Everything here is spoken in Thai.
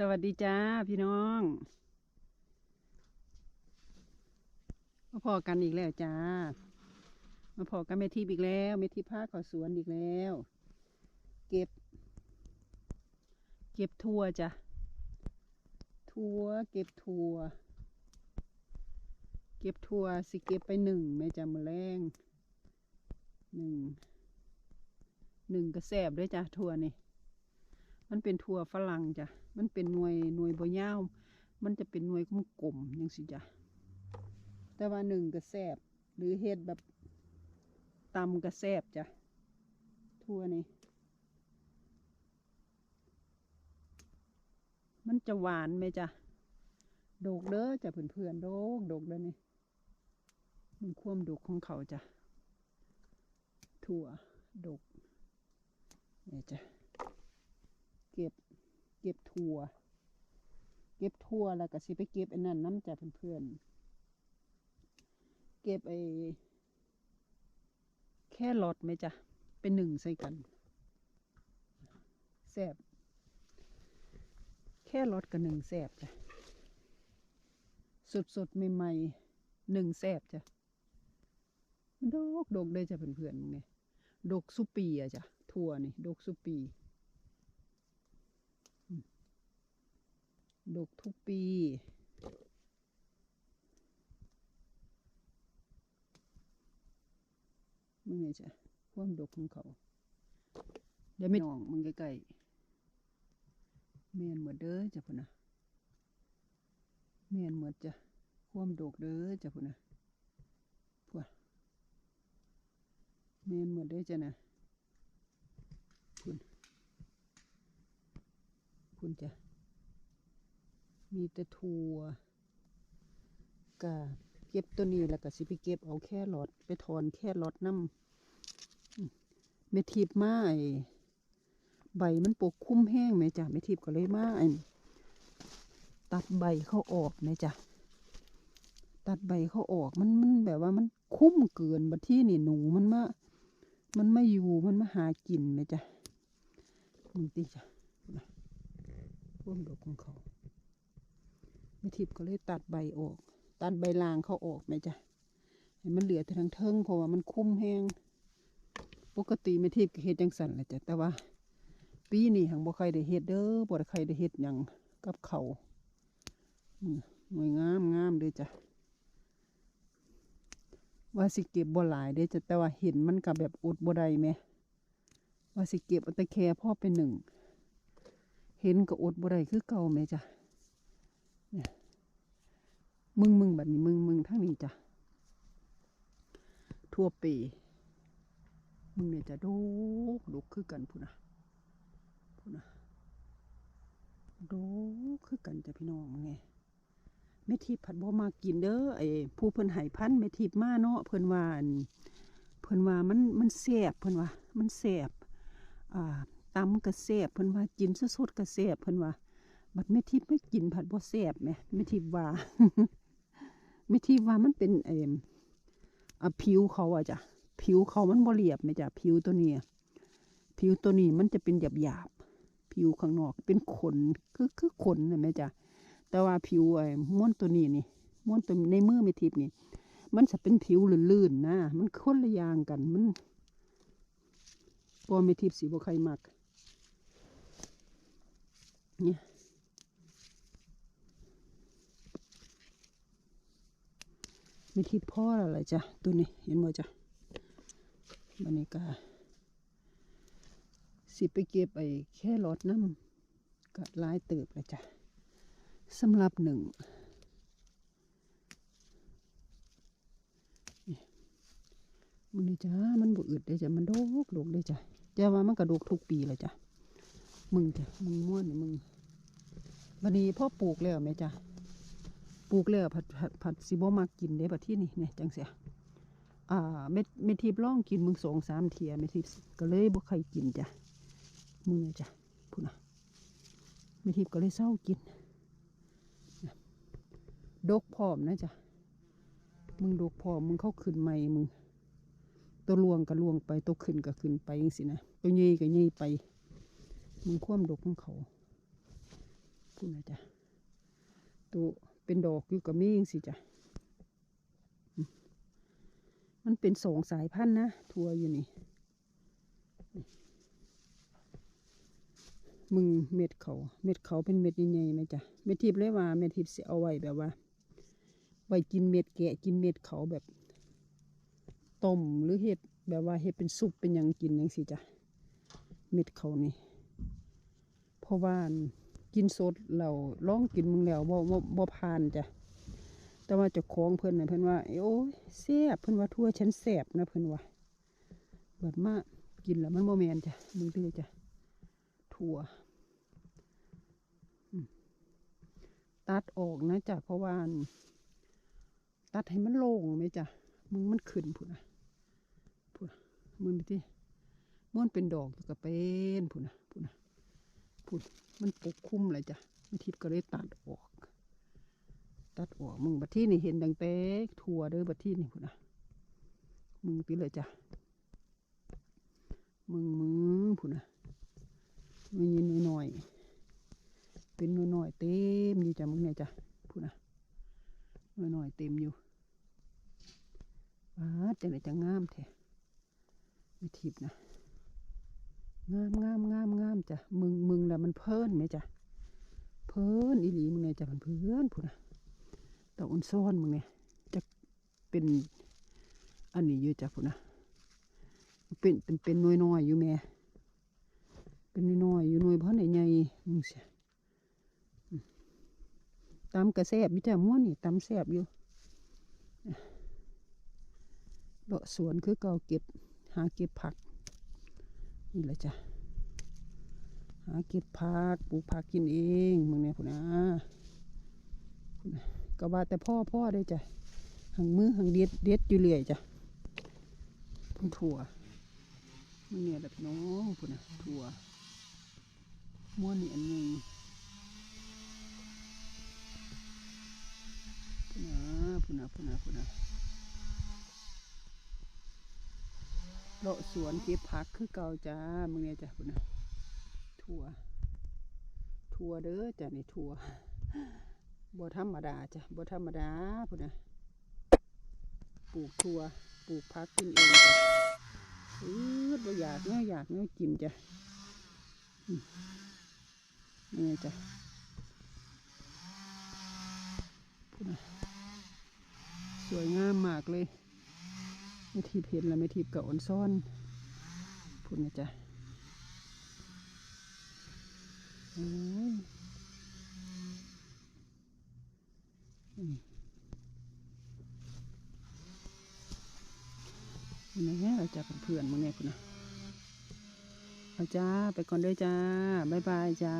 สวัสดีจ้าพี่น้องมาพอกันอีกแล้วจ้า มาพอกันเมทีอีกแล้วเมทีผ้าขอสวนอีกแล้ว เก็บ เก็บทั่วจ้ะทั่วเก็บทั่วเก็บทั่วสิเก็บไปหนึ่งแม่จะมาแรงหนึ่งหนึ่งกระแสบด้วยจ้ะทั่วนี่ มันเป็นถั่วฝรั่งจ้ะ มันเป็นหน่วยหน่วยบ่ยาว มันจะเป็นหน่วยกลมๆยังสิจ้ะ แต่ว่าหนึ่งกระแซบหรือเฮ็ดแบบตำกระแซบจ้ะ ทั่วนี่ มันจะหวานไหมจ้ะ โดกเด้อจ้ะเพื่อนๆ โดกโดกเด้อนี่ มันความโดกของเขาจ้ะ ถั่วโดกเนี่ยจ้ะ เก็บ เก็บถั่ว เก็บถั่วแล้วก็สิไปเก็บไอ้นั่นน้ำจ้ะเพื่อนๆ เก็บไอ้แค่รอดไหมจ้ะเป็นหนึ่งใส่กันแซบแค่รอดกับหนึ่งแซบจ้ะสดสดใหม่ๆหนึ่งแซบจ้ะมันดกดกเลยจ้ะเพื่อนๆมึงเนี่ยดกสุปีอะจ้ะถั่วนี่ดกสุปี ดกทุกปี มึงไงจ้ะความดกของเขา เดี๋ยวไม่นองมึงใกล้ๆเมียนหมดเด้อจ้ะพุ่นนะเมียนหมดจ้ะความดกเด้อจ้ะพุ่นนะพวกเมียนหมดเด้อจ้ะนะพุ่นพุ่นจ้ะ มีแต่ถั่วกะเก็บตัวนี้แล้วก็สิไปเก็บเอาแค่รอดไปถอนแค่รอดน้ำอืมเมทิพย์มาไอ้ใบมันปกคุ้มแห้งไหมจ้ะเมทิพย์ก็เลยมาไอ้ตัดใบเขาออกไหมจ้ะตัดใบเขาออกมันมันแบบว่ามันคุ้มเกินบัดที่นี่หนูมันมา มันไม่อยู่มันมาหากินไหมจ้ะมึงตีจ้ะนะร่วมดอกของเขา ไม่ทิพก็เลยตัดใบออก ตัดใบลางเขาออกไหมจ๊ะให้มันเหลือแต่ทั้งเทิงเพราะว่ามันคุ้มแห้งปกติไม่ทิพก็เฮ็ดจังสันแหละจ้ะแต่ว่า ปีนี้หังบ่ใครได้เฮ็ดเด้อบ่ได้ใครได้เฮ็ดหยังกับเขาอืมงวยงามงามเด้อจ้ะว่าสิเก็บบ่หลายเด้จ้ะแต่ว่าเห็นมันก็แบบอดบ่ได้แหมว่าสิเก็บอาแต่แค่พ่อเป็นหนึ่ง เห็นก็อดบ่ได้คือเก่าแหมจ้ะ มึงมึงแบบนี้มึงมึงทั้งนี้จ้ะทั่วปีมึงเนี่ยจะดูกดูกคือกันพูนะพูนะดูกคือกันจ้ะพี่น้องไงแม่ทิพย์ผัดบ่มากินเด้อไอ้ผู้เพิ่นไห้พันธุ์แม่ทิพย์มาเนาะเพิ่นว่านเพิ่นว่ามันมันแซ่บเพิ่นว่า มันแซ่บอ่าตำก็แซ่บเพิ่นว่ากินสดๆก็แซ่บเพิ่นว่า บัดแม่ทิพย์ไม่กินผัดบ่แซ่บแหม่แม่ทิพย์ว่าแม่ทิพย์ว่ามันเป็นเอ่มอะผิวเขาอะจ้ะผิวเขามันบ่เรียบแม่จ้ะผิวตัวนี้ผิวตัวนี้มันจะเป็นหยาบหยาบผิวข้างนอกเป็นขนคือคือขนนะแม่จ้ะแต่ว่าผิวไอ้ม้วนตัวนี้นี่ม้วนตัวในมือแม่ทิพย์นี่ มันจะเป็นผิวลื่นๆนะมันคนละอย่างกันมันก็แม่ทิพย์สิบ่ใครมักเนี่ย มีที่พ่อแล้วล่ะจ้ะตัวนี้เห็นบ่จ้ะบันนี้ก็สิไปเก็บไอ้แค่รถน้ำก็ลายเติบแล้วจ้ะสำหรับหนึ่งมันนี่จ้ามันบ่อึดเลยจ้ะมันโดกโดกเลยจ้ะแต่ว่ามันกระดกทุกปีเลยจ้ะมึงจ้ะมึงม่วนนี่มึงวันนี้พ่อปลูกแล้วไหมจ้ะ ปลูกแล้วผัดผัดผัดสิบ่มากินได้บัดที่นี่เนี่ยจังเสียอ่าเม็ดเม็ดทิพย์ล่องกินมึงสองสามเทียเม็ดทิพย์ก็เลยบ่ใครกินจ้ะมึงนะจ้ะพูดนะเม็ดทิพย์ก็เลยเศร้ากินดกพร้อมนะจ้ะมึงดกพร้อมมึงเข้าขึ้นใหม่มึงตัวลวงก็ลวงไปตัวขึ้นก็ขึ้นไปจังสินะตัวเย่ก็เย่ไป มึงคว่ำดกของเขาพูดนะจ๊ะตัว เป็นดอกอยู่กับมีงสิจ้ะ มันเป็นสองสายพันธุ์นะ ทัวอยู่นี่ มึงเม็ดเขา เม็ดเขาเป็นเม็ดใหญ่ๆไหมจ๊ะเม็ดทิพย์เลยว่า เม็ดทิพย์สิเอาไว้แบบว่า ไว้กินเม็ดแกะกินเม็ดเขาแบบต้มหรือเห็ดแบบว่าเห็ดเป็นซุปเป็นยังกินยังสิจ้ะ เม็ดเขานี่ เพราะว่า กินสดเราลองกินมึงแล้วบ่บ่บ่ผ่านจ้ะแต่ว่าจ้าของเพิ่นน่ะเพิ่นว่าโอ้ยแซ่บเพิ่นว่าทั่วฉันแซ่บนะเพิ่นว่าเบิดมากินแล้วมันบ่แม่นจ้ะมึงเด้อจ้ะถั่วตัดออกนะจ้ะเพราะว่าตัดให้มันโล่งไหมจ้ะมึงมันขึ้นพุ่นะพุ่นะมึงดูที่มันเป็นดอกอยู่กับเป็นพุ่นะพุ่นนะ พุ่นมันปกคลุมเลยจ้ะไม่ทิพก็เลยตัดออก ตัดออกมึงบัดที่นี่เห็นดังแต่ถั่วเด้อบัดที่นี่พุ่นนะมึงตีเลยจ้ะมึงมึงพุ่นนะมึงยินหน่อยๆเป็นหน่อยๆเต็มอยู่จ้ะมึงเนี่ยจ้ะพุ่นนะหน่อยๆเต็มอยู่ว้าจังไหนจะงามแท้ไม่ทิพนะงามงามงามงามจ้ะมึง ล้วมันเพิ่นไหมจ้ะเพิ่นอีหลีมึงเนี่ยจ้ะมันเพื่อนพูดนะดอกอุนซ่อนมึงเนี่ยจะเป็นอันนี้อยู่จ้ะพูดนะเป็นเป็นเป็นน้อยน้อยๆอยู่แม่เป็นน้อยน้อยๆอยู่หน่วยเพราะไหนใหญ่มึงเสียตำกระแซบอยู่จ้ะม้วนนี่ตำแซบอยู่เลาะสวนคือเก่าเก็บหาเก็บผักนี่แหละจ้ะ หาเก็บผักปลูกผักกินเองมึงเนี่ยพุ่นนะพุ่นนะก็ว่าแต่พ่อพ่อได้จ้ะหังมือหังเด็ดเด็ดอยู่เรื่อยจ้ะพุ่นถั่วมึงเนี่ยแหละพี่น้องพุ่นนะถั่วม้วนนี่อันหนึงพุนะพุนะพุนะพุนะเลาะสวนเก็บผักคือเก่าจ้ามึงเนี่ยจ้ะพุนะ ถั่ว ถั่วเด้อจ้ะนี่ถั่วบ่ธรรมดาจ้ะบ่ธรรมดาพุนะปลูกถั่วปลูกผักกินเองจ้ะอือบ่อยากเนาะอยากเนาะกินจ้ะอืมนี่จ้ะพุนะสวยงามมากเลยไม่ทีบเห็นแล้วไม่ทีบกับอ่อนซ่อนพูดนะจ๊ะโอ้ยอืม นี่แหละเราจะเพื่อนมึงไงคุณนะเอาจ้า ไปก่อนเด้อจ้า บ๊ายบายจ้า